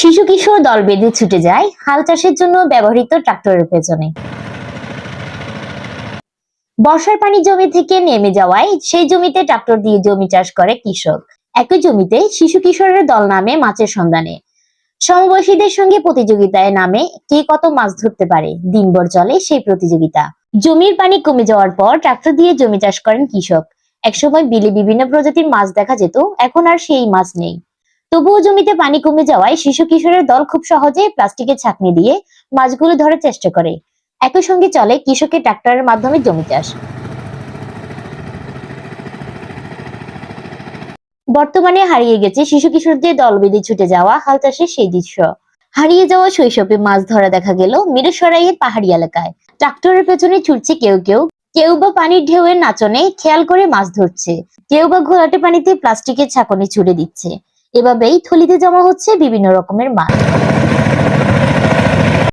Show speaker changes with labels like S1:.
S1: শিশু কিশোর দল বেঁধে ছুটে যায় হাল চাষের জন্য ব্যবহৃত ট্রাক্টরের পেছনে বর্ষার পানি জমি থেকে নেমে যাওয়ায় সেই জমিতে ট্রাক্টর দিয়ে জমি চাষ করে কৃষক। একই জমিতে শিশু কিশোরের দল নামে মাছের সন্ধানে। সমবয়সীদের সঙ্গে প্রতিযোগিতায় নামে কে কত মাছ ধরতে পারে, দিনভর চলে সেই প্রতিযোগিতা। জমির পানি কমে যাওয়ার পর ট্রাক্টর দিয়ে জমি চাষ করেন কৃষক। একসময় বিলে বিভিন্ন প্রজাতির মাছ দেখা যেত, এখন আর সেই মাছ নেই। তবুও জমিতে পানি কমে যাওয়ায় শিশু কিশোরের দল খুব সহজে প্লাস্টিকের ছাকনি দিয়ে মাছগুলো ধরার চেষ্টা করে। একই সঙ্গে চলে কৃষকের ট্রাক্টরের মাধ্যমে জমি চাষ। বর্তমানে হারিয়ে গেছে শিশু কিশোরদের দল বেঁধে ছুটে যাওয়া হাল চাষের সেই দৃশ্য। হারিয়ে যাওয়া শৈশবে মাছ ধরা দেখা গেল মিরসরাইয়ের পাহাড়ি এলাকায়। ট্রাক্টরের পেছনে ছুটছে কেউ কেউ। কেউ বা পানির ঢেউয়ের নাচনে খেয়াল করে মাছ ধরছে। কেউ বা ঘোলাটে পানিতে প্লাস্টিকের ছাকনি ছুড়ে দিচ্ছে। এভাবেই থলিতে জমা হচ্ছে বিভিন্ন রকমের মাছ